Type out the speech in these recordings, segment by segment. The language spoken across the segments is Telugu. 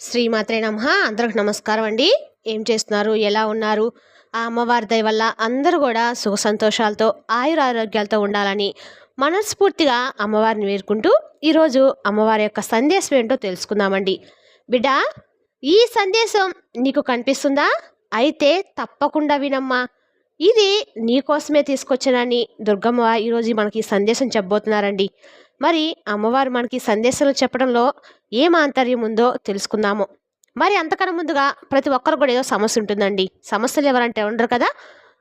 శ్రీమాత్రే నమ. అందరికి నమస్కారం అండి. ఏం చేస్తున్నారు? ఎలా ఉన్నారు? ఆ అమ్మవారి దయ వల్ల అందరూ కూడా సుఖ సంతోషాలతో ఆయుర ఆరోగ్యాలతో ఉండాలని మనస్ఫూర్తిగా అమ్మవారిని వేరుకుంటూ ఈరోజు అమ్మవారి యొక్క సందేశం ఏంటో తెలుసుకుందామండి. బిడ్డ ఈ సందేశం నీకు కనిపిస్తుందా? అయితే తప్పకుండా వినమ్మా. ఇది నీకోసమే తీసుకొచ్చానని దుర్గమ్మ ఈరోజు మనకి ఈ సందేశం చెప్పబోతున్నారండి. మరి అమ్మవారు మనకి సందేశాలు చెప్పడంలో ఏం ఆంతర్యం ఉందో తెలుసుకుందాము. మరి అంతకన్నా ముందుగా ప్రతి ఒక్కరు కూడా ఏదో సమస్య ఉంటుందండి. సమస్యలు ఎవరంటే ఉండరు కదా?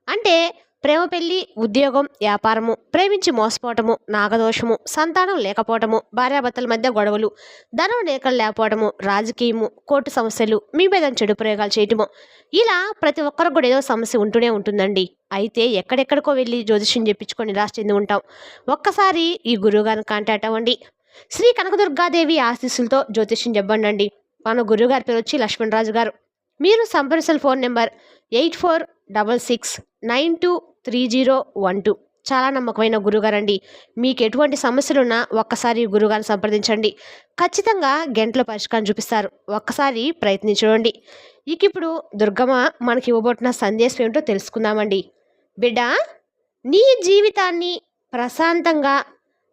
అంటే ప్రేమ పెళ్ళి ఉద్యోగం వ్యాపారము ప్రేమించి మోసపోవటము నాగదోషము సంతానం లేకపోవటము భార్యాభర్తల మధ్య గొడవలు ధనం లేఖలు లేకపోవటము రాజకీయము కోర్టు సమస్యలు మీ మీద చెడు ప్రయోగాలు చేయటము. ఇలా ప్రతి ఒక్కరికి కూడా ఏదో సమస్య ఉంటూనే ఉంటుందండి. అయితే ఎక్కడెక్కడికో వెళ్ళి జ్యోతిష్యం చెప్పించుకొని నిరాశ చెంది ఉంటాం. ఒక్కసారి ఈ గురువుగారిని కాంటాక్ట్ అవ్వండి. శ్రీ కనకదుర్గాదేవి ఆశీస్సులతో జ్యోతిష్యం చెప్పండి మన గురువుగారి పేరు వచ్చి లక్ష్మణరాజు గారు. మీరు సంప్రదించిన phone number eight four double six nine two three zero one two. చాలా నమ్మకమైన గురుగారండి. మీకు ఎటువంటి సమస్యలున్నా ఒక్కసారి గురుగారిని సంప్రదించండి. ఖచ్చితంగా గంటలో పరిష్కారం చూపిస్తారు. ఒక్కసారి ప్రయత్నించండి ఇక ఇప్పుడు దుర్గమ్మ మనకి ఇవ్వబోతున్న సందేశం ఏమిటో తెలుసుకుందామండి. బిడ్డ నీ జీవితాన్ని ప్రశాంతంగా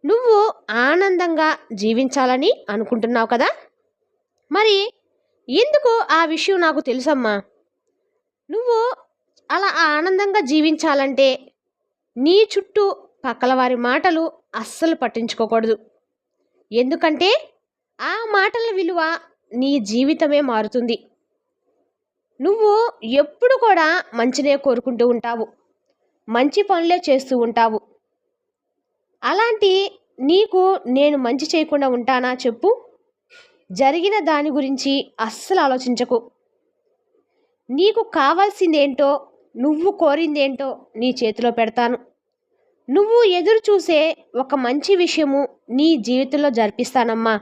నువ్వు ఆనందంగా జీవించాలని అనుకుంటున్నావు కదా? మరి ఎందుకు ఆ విషయం నాకు తెలుసమ్మా? నువ్వు అలా ఆనందంగా జీవించాలంటే నీ చుట్టూ పక్కల వారి మాటలు అస్సలు పట్టించుకోకూడదు. ఎందుకంటే ఆ మాటల విలువ నీ జీవితమే మారుతుంది. నువ్వు ఎప్పుడు కూడా మంచినే కోరుకుంటూ ఉంటావు. మంచి పనులే చేస్తూ ఉంటావు. అలాంటి నీకు నేను మంచి చేయకుండా ఉంటానా చెప్పు? జరిగిన దాని గురించి అస్సలు ఆలోచించకు. నీకు కావాల్సిందేంటో నువ్వు కోరిందేంటో నీ చేతిలో పెడతాను. నువ్వు ఎదురు చూసే ఒక మంచి విషయము నీ జీవితంలో జరిపిస్తానమ్మా.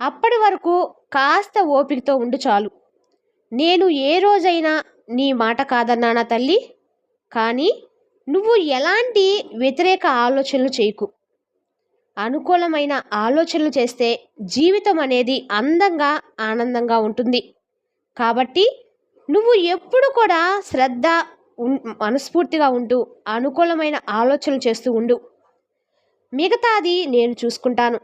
అప్పటి వరకు కాస్త ఓపికతో ఉండు చాలు. నేను ఏ రోజైనా నీ మాట కాదన్నానా తల్లి? కానీ నువ్వు ఎలాంటి వ్యతిరేక ఆలోచనలు చేయకు. అనుకూలమైన ఆలోచనలు చేస్తే జీవితం అనేది అందంగా ఆనందంగా ఉంటుంది. కాబట్టి నువ్వు ఎప్పుడు కూడా శ్రద్ధ మనస్ఫూర్తిగా ఉంటూ అనుకూలమైన ఆలోచనలు చేస్తూ ఉండు. మిగతాది నేను చూసుకుంటాను.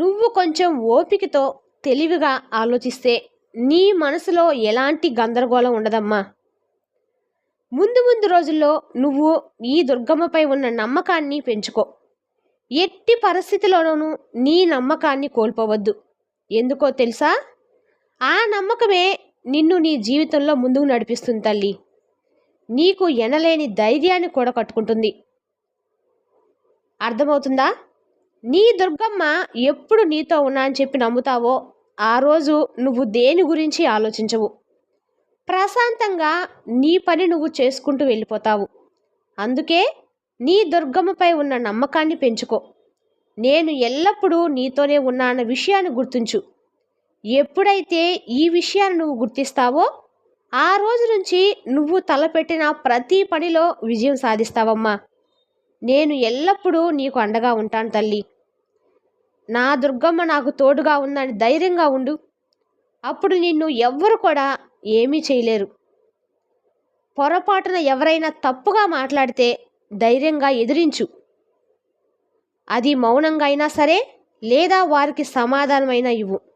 నువ్వు కొంచెం ఓపికతో తెలివిగా ఆలోచిస్తే నీ మనసులో ఎలాంటి గందరగోళం ఉండదమ్మా. ముందు ముందు రోజుల్లో నువ్వు ఈ దుర్గమ్మపై ఉన్న నమ్మకాన్ని పెంచుకో. ఎట్టి పరిస్థితిలోనూ నీ నమ్మకాన్ని కోల్పోవద్దు. ఎందుకో తెలుసా? ఆ నమ్మకమే నిన్ను నీ జీవితంలో ముందుకు నడిపిస్తుంది తల్లి. నీకు ఎనలేని ధైర్యాన్ని కూడా కట్టుకుంటుంది. అర్థమవుతుందా? నీ దుర్గమ్మ ఎప్పుడు నీతో ఉన్నా అని చెప్పి నమ్ముతావో ఆ రోజు నువ్వు దేని గురించి ఆలోచించవు. ప్రశాంతంగా నీ పని నువ్వు చేసుకుంటూ వెళ్ళిపోతావు. అందుకే నీ దుర్గమ్మపై ఉన్న నమ్మకాన్ని పెంచుకో. నేను ఎల్లప్పుడూ నీతోనే ఉన్నా అన్న విషయాన్ని గుర్తుంచు. ఎప్పుడైతే ఈ విషయాన్ని నువ్వు గుర్తిస్తావో ఆ రోజు నుంచి నువ్వు తలపెట్టిన ప్రతి పనిలో విజయం సాధిస్తావమ్మా. నేను ఎల్లప్పుడూ నీకు అండగా ఉంటాను తల్లి. నా దుర్గమ్మ నాకు తోడుగా ఉందని ధైర్యంగా ఉండు. అప్పుడు నిన్ను ఎవ్వరు కూడా ఏమీ చేయలేరు. పొరపాటున ఎవరైనా తప్పుగా మాట్లాడితే ధైర్యంగా ఎదిరించు. అది మౌనంగా అయినా సరే లేదా వారికి సమాధానమైనా ఇవ్వు.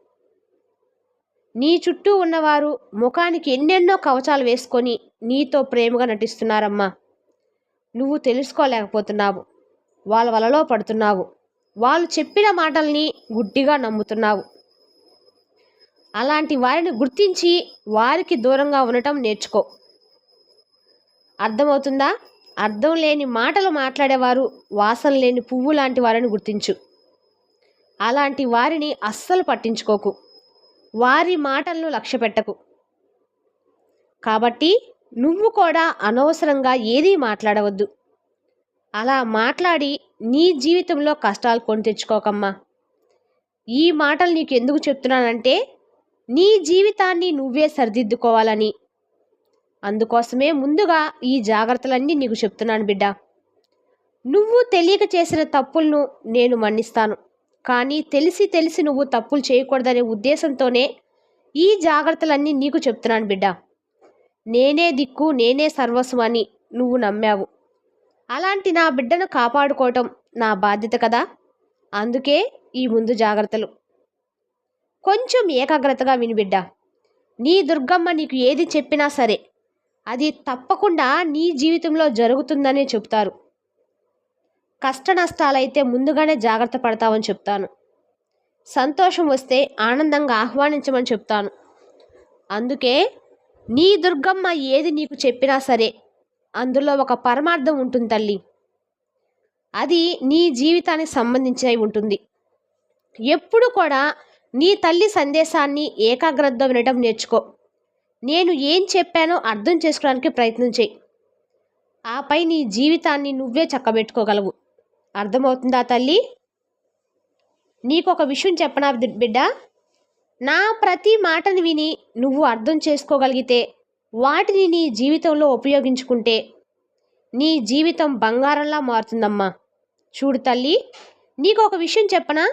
నీ చుట్టూ ఉన్నవారు ముఖానికి ఎన్నెన్నో కవచాలు వేసుకొని నీతో ప్రేమగా నటిస్తున్నారమ్మా. నువ్వు తెలుసుకోలేకపోతున్నావు. వాళ్ళ వలలో పడుతున్నావు. వాళ్ళు చెప్పిన మాటల్ని గుడ్డిగా నమ్ముతున్నావు. అలాంటి వారిని గుర్తించి వారికి దూరంగా ఉండటం నేర్చుకో. అర్థమవుతుందా? అర్థం లేని మాటలు మాట్లాడేవారు వాసన లేని పువ్వు లాంటి వారిని గుర్తించు. అలాంటి వారిని అస్సలు పట్టించుకోకు. వారి మాటలను లక్ష్య పెట్టకు. కాబట్టి నువ్వు కూడా అనవసరంగా ఏదీ మాట్లాడవద్దు. అలా మాట్లాడి నీ జీవితంలో కష్టాలు కొని తెచ్చుకోకమ్మా. ఈ మాటలు నీకు ఎందుకు చెప్తున్నానంటే నీ జీవితాన్ని నువ్వే సరిదిద్దుకోవాలని. అందుకోసమే ముందుగా ఈ జాగ్రత్తలన్నీ నీకు చెప్తున్నాను బిడ్డ. నువ్వు తెలియక చేసిన తప్పులను నేను మన్నిస్తాను. కానీ తెలిసి తెలిసి నువ్వు తప్పులు చేయకూడదనే ఉద్దేశంతోనే ఈ జాగ్రత్తలన్నీ నీకు చెప్తున్నాను బిడ్డ. నేనే దిక్కు నేనే సర్వస్వం అని నువ్వు నమ్మావు. అలాంటి నా బిడ్డను కాపాడుకోవటం నా బాధ్యత కదా? అందుకే ఈ ముందు జాగ్రత్తలు. కొంచెం ఏకాగ్రతగా విని బిడ్డ. నీ దుర్గమ్మ నీకు ఏది చెప్పినా సరే అది తప్పకుండా నీ జీవితంలో జరుగుతుందనే చెప్తారు. కష్ట నష్టాలైతే ముందుగానే జాగ్రత్త పడతామని చెప్తాను. సంతోషం వస్తే ఆనందంగా ఆహ్వానించమని చెప్తాను. అందుకే నీ దుర్గమ్మ ఏది నీకు చెప్పినా సరే అందులో ఒక పరమార్థం ఉంటుంది తల్లి. అది నీ జీవితానికి సంబంధించి ఉంటుంది. ఎప్పుడు కూడా నీ తల్లి సందేశాన్ని ఏకాగ్రత వినడం నేర్చుకో. నేను ఏం చెప్పానో అర్థం చేసుకోవడానికి ప్రయత్నం చేయి. ఆపై నీ జీవితాన్ని నువ్వే చక్కబెట్టుకోగలవు. అర్థమవుతుందా తల్లి? నీకు ఒక విషయం చెప్పనా బిడ్డ? నా ప్రతి మాటను విని నువ్వు అర్థం చేసుకోగలిగితే వాటిని నీ జీవితంలో ఉపయోగించుకుంటే నీ జీవితం బంగారంలా మారుతుందమ్మా. చూడు తల్లి నీకు ఒక విషయం చెప్పనా?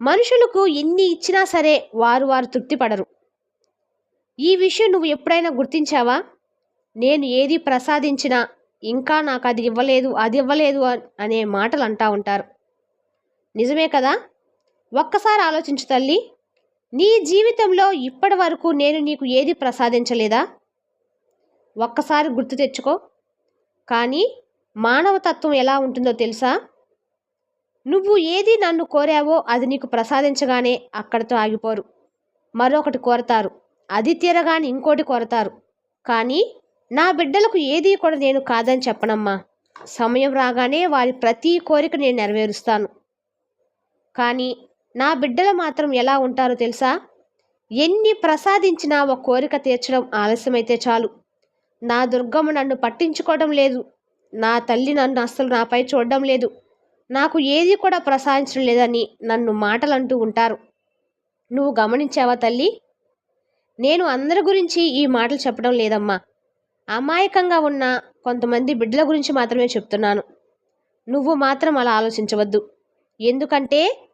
మనుషులకు ఎన్ని ఇచ్చినా సరే వారు వారు తృప్తి పడరు ఈ విషయం నువ్వు ఎప్పుడైనా గుర్తించావా? నేను ఏది ప్రసాదించినా ఇంకా నాకు అది ఇవ్వలేదు అది ఇవ్వలేదు అనే మాటలు అంటా ఉంటారు. నిజమే కదా? ఒక్కసారి ఆలోచించు తల్లి నీ జీవితంలో ఇప్పటి వరకు నేను నీకు ఏది ప్రసాదించలేదా? ఒక్కసారి గుర్తు తెచ్చుకో. కానీ మానవతత్వం ఎలా ఉంటుందో తెలుసా? నువ్వు ఏది నన్ను కోరావో అది నీకు ప్రసాదించగానే అక్కడితో ఆగిపోరు. మరొకటి కోరతారు. అది తీరగాని ఇంకోటి కోరతారు. కానీ నా బిడ్డలకు ఏది కూడా నేను కాదని చెప్పనమ్మా. సమయం రాగానే వారి ప్రతి కోరిక నేను నెరవేరుస్తాను. కానీ నా బిడ్డలు మాత్రం ఎలా ఉంటారో తెలుసా? ఎన్ని ప్రసాదించినా ఒక కోరిక తీర్చడం ఆలస్యమైతే చాలు. నా దుర్గమ్మ నన్ను పట్టించుకోవడం లేదు. నా తల్లి నన్ను అస్సలు నాపై చూడడం లేదు. నాకు ఏది కూడా ప్రసాదించడం లేదని నన్ను మాటలు అంటూ ఉంటారు. నువ్వు గమనించావా తల్లి? నేను అందరి గురించి ఈ మాటలు చెప్పడం లేదమ్మా. అమాయకంగా ఉన్న కొంతమంది బిడ్డల గురించి మాత్రమే చెప్తున్నాను. నువ్వు మాత్రం అలా ఆలోచించవద్దు. ఎందుకంటే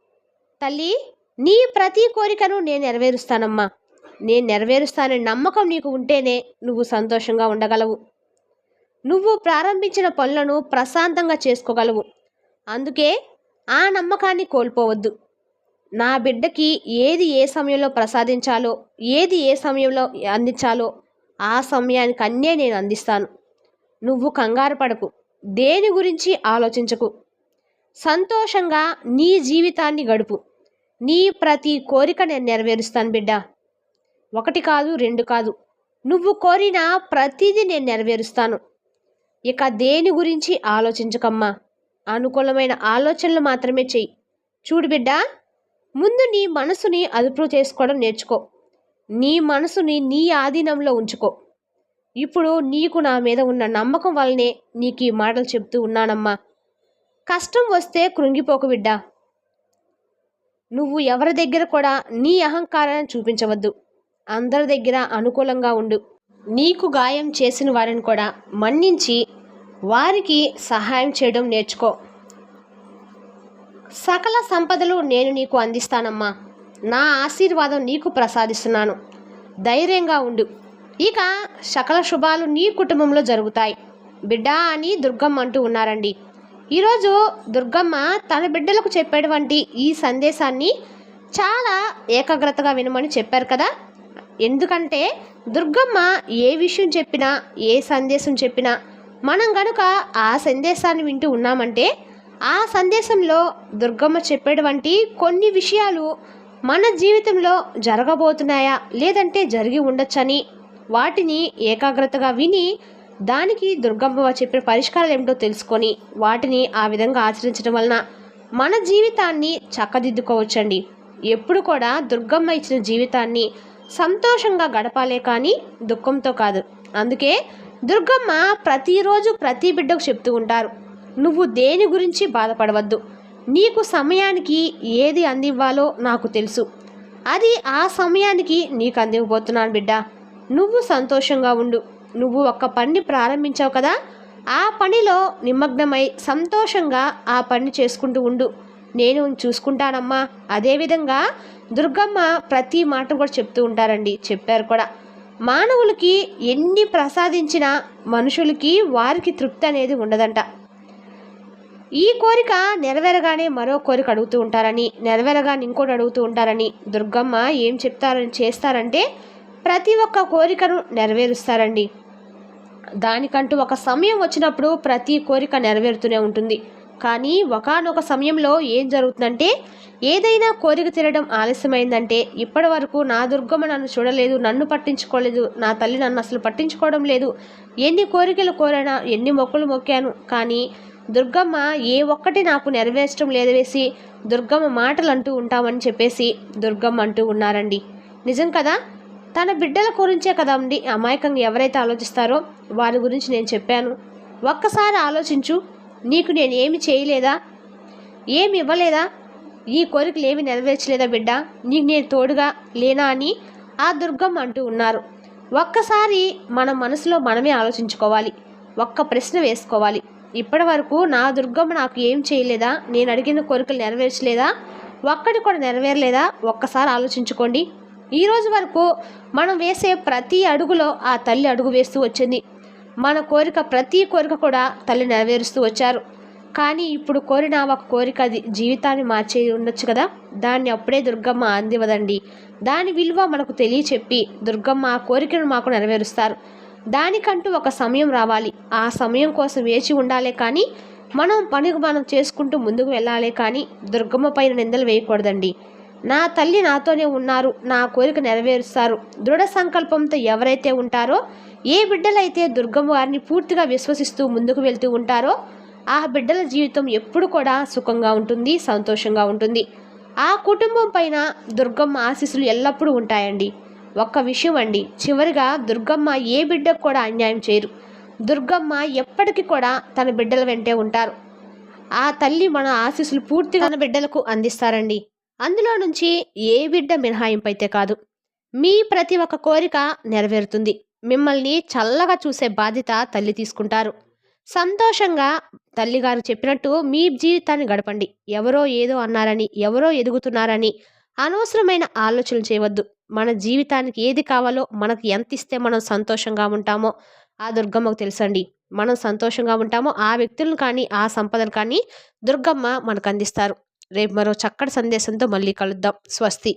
తల్లి నీ ప్రతి కోరికను నేను నెరవేరుస్తానమ్మా. నేను నెరవేరుస్తానని నమ్మకం నీకు ఉంటేనే నువ్వు సంతోషంగా ఉండగలవు. నువ్వు ప్రారంభించిన పనులను ప్రశాంతంగా చేసుకోగలవు. అందుకే ఆ నమ్మకాన్ని కోల్పోవద్దు. నా బిడ్డకి ఏది ఏ సమయంలో ప్రసాదించాలో ఏది ఏ సమయంలో అందించాలో ఆ సమయానికి అన్నే నేను అందిస్తాను. నువ్వు కంగారు పడకు. దేని గురించి ఆలోచించకు. సంతోషంగా నీ జీవితాన్ని గడుపు. నీ ప్రతి కోరిక నేను నెరవేరుస్తాను బిడ్డ. ఒకటి కాదు రెండు కాదు. నువ్వు కోరిన ప్రతిదీ నేను నెరవేరుస్తాను. ఇక దేని గురించి ఆలోచించకమ్మా. అనుకూలమైన ఆలోచనలు మాత్రమే చెయ్యి. చూడు బిడ్డ ముందు నీ మనసుని అదుపు చేసుకోవడం నేర్చుకో. నీ మనసుని నీ ఆధీనంలో ఉంచుకో. ఇప్పుడు నీకు నా మీద ఉన్న నమ్మకం వల్లనే నీకు ఈ మాటలు చెప్తూ ఉన్నానమ్మా. కష్టం వస్తే కృంగిపోకు బిడ్డా. నువ్వు ఎవరి దగ్గర కూడా నీ అహంకారాన్ని చూపించవద్దు. అందరి దగ్గర అనుకూలంగా ఉండు. నీకు గాయం చేసిన వారిని కూడా మన్నించి వారికి సహాయం చేయడం నేర్చుకో. సకల సంపదలు నేను నీకు అందిస్తానమ్మా. నా ఆశీర్వాదం నీకు ప్రసాదిస్తున్నాను. ధైర్యంగా ఉండు. ఇక సకల శుభాలు నీ కుటుంబంలో జరుగుతాయి. బిడ్డా అని దుర్గమ్మ అంటూ ఉన్నారండి. ఈరోజు దుర్గమ్మ తన బిడ్డలకు చెప్పేటువంటి ఈ సందేశాన్ని చాలా ఏకాగ్రతగా వినమని చెప్పారు కదా. ఎందుకంటే దుర్గమ్మ ఏ విషయం చెప్పినా ఏ సందేశం చెప్పినా మనం గనుక ఆ సందేశాన్ని వింటూ ఉన్నామంటే ఆ సందేశంలో దుర్గమ్మ చెప్పేటువంటి కొన్ని విషయాలు మన జీవితంలో జరగబోతున్నాయా లేదంటే జరిగి ఉండొచ్చని వాటిని ఏకాగ్రతగా విని దానికి దుర్గమ్మ చెప్పిన పరిష్కారాలు ఏమిటో తెలుసుకొని వాటిని ఆ విధంగా ఆచరించడం వలన మన జీవితాన్ని చక్కదిద్దుకోవచ్చండి. ఎప్పుడు కూడా దుర్గమ్మ ఇచ్చిన జీవితాన్ని సంతోషంగా గడపాలే కానీ దుఃఖంతో కాదు. అందుకే దుర్గమ్మ ప్రతిరోజు ప్రతి బిడ్డకు చెప్తూ ఉంటారు. నువ్వు దేని గురించి బాధపడవద్దు. నీకు సమయానికి ఏది అందివ్వాలో నాకు తెలుసు. అది ఆ సమయానికి నీకు అందివ్వబోతున్నాను బిడ్డ. నువ్వు సంతోషంగా ఉండు. నువ్వు ఒక్క పని ప్రారంభించావు కదా? ఆ పనిలో నిమగ్నమై సంతోషంగా ఆ పని చేసుకుంటూ ఉండు. నేను చూసుకుంటానమ్మా. అదేవిధంగా దుర్గమ్మ ప్రతి మాట కూడా చెప్తూ ఉంటారండి. చెప్పారు కూడా. మానవులకి ఎన్ని ప్రసాదించినా మనుషులకి వారికి తృప్తి అనేది ఉండదంట. ఈ కోరిక నెరవేరగానే మరో కోరిక అడుగుతూ ఉంటారని నెరవేరగానే ఇంకోటి అడుగుతూ ఉంటారని దుర్గమ్మ ఏం చెప్తారని చేస్తారంటే ప్రతి ఒక్క కోరికను నెరవేరుస్తారండి. దానికంటూ ఒక సమయం వచ్చినప్పుడు ప్రతి కోరిక నెరవేరుతూనే ఉంటుంది. కానీ ఒకనొక సమయంలో ఏం జరుగుతుందంటే ఏదైనా కోరిక తీరడం ఆలస్యమైందంటే ఇప్పటి వరకు నా దుర్గమ్మ నన్ను చూడలేదు నన్ను పట్టించుకోలేదు నా తల్లి నన్ను అసలు పట్టించుకోవడం లేదు ఎన్ని కోరికలు కోరానా ఎన్ని మొక్కులు మొక్కాను కానీ దుర్గమ్మ ఏ ఒక్కటి నాకు నెరవేర్చడం లేదు వేసి దుర్గమ్మ మాటలు అంటూ ఉంటామని చెప్పేసి దుర్గమ్మ అంటూ ఉన్నారండి. నిజం కదా? తన బిడ్డల గురించే కదండి అమాయకంగా ఎవరైతే ఆలోచిస్తారో వారి గురించి నేను చెప్పాను. ఒక్కసారి ఆలోచించు నీకు నేను ఏమి చేయలేదా? ఏమి ఇవ్వలేదా? ఈ కోరికలు ఏమి నెరవేర్చలేదా బిడ్డ? నీకు నేను తోడుగా లేనా అని ఆ దుర్గమ్మ అంటూ ఉన్నారు. ఒక్కసారి మన మనసులో మనమే ఆలోచించుకోవాలి. ఒక్క ప్రశ్న వేసుకోవాలి. ఇప్పటి వరకు నా దుర్గమ్మ నాకు ఏం చేయలేదా? నేను అడిగిన కోరికలు నెరవేర్చలేదా? ఒక్కటి కూడా నెరవేరలేదా? ఒక్కసారి ఆలోచించుకోండి. ఈ రోజు వరకు మనం వేసే ప్రతి అడుగులో ఆ తల్లి అడుగు వేస్తూ వచ్చింది. మన కోరిక ప్రతి కోరిక కూడా తల్లి నెరవేరుస్తూ వచ్చారు. కానీ ఇప్పుడు కోరిన ఒక కోరిక అది జీవితాన్ని మార్చే ఉండొచ్చు కదా? దాన్ని అప్పుడే దుర్గమ్మ అందివదండి దాని విలువ మనకు తెలియచెప్పి దుర్గమ్మ ఆ కోరికను మాకు నెరవేరుస్తారు. దానికంటూ ఒక సమయం రావాలి. ఆ సమయం కోసం వేచి ఉండాలే కానీ మనం పనికి మనం చేసుకుంటూ ముందుకు వెళ్ళాలి కానీ దుర్గమ్మ పైన నిందలు వేయకూడదండి. నా తల్లి నాతోనే ఉన్నారు నా కోరిక నెరవేరుస్తారు. దృఢ సంకల్పంతో ఎవరైతే ఉంటారో ఏ బిడ్డలైతే దుర్గమ్మ వారిని పూర్తిగా విశ్వసిస్తూ ముందుకు వెళ్తూ ఉంటారో ఆ బిడ్డల జీవితం ఎప్పుడు కూడా సుఖంగా ఉంటుంది సంతోషంగా ఉంటుంది. ఆ కుటుంబం పైన దుర్గమ్మ ఆశీస్సులు ఎల్లప్పుడూ ఉంటాయండి. ఒక్క విషయం అండి. చివరిగా దుర్గమ్మ ఏ బిడ్డకు కూడా అన్యాయం చేయరు. దుర్గమ్మ ఎప్పటికీ కూడా తన బిడ్డల వెంటే ఉంటారు. ఆ తల్లి మన ఆశీస్సులు పూర్తిగా తన బిడ్డలకు అందిస్తారండి. అందులో నుంచి ఏ బిడ్డ మినహాయింపు అయితే కాదు మీ ప్రతి ఒక్క కోరిక నెరవేరుతుంది. మిమ్మల్ని చల్లగా చూసే బాధ్యత తల్లి తీసుకుంటారు. సంతోషంగా తల్లిగారు చెప్పినట్టు మీ జీవితాన్ని గడపండి. ఎవరో ఏదో అన్నారని ఎవరో ఎదుగుతున్నారని అనవసరమైన ఆలోచనలు చేయవద్దు. మన జీవితానికి ఏది కావాలో మనకు ఎంత ఇస్తే మనం సంతోషంగా ఉంటామో ఆ దుర్గమ్మకు తెలుసండి. మనం సంతోషంగా ఉంటామో ఆ వ్యక్తులను కానీ ఆ సంపదను కానీ దుర్గమ్మ మనకు అందిస్తారు. రేపు మరో చక్కటి సందేశంతో మళ్ళీ కలుద్దాం. స్వస్తి.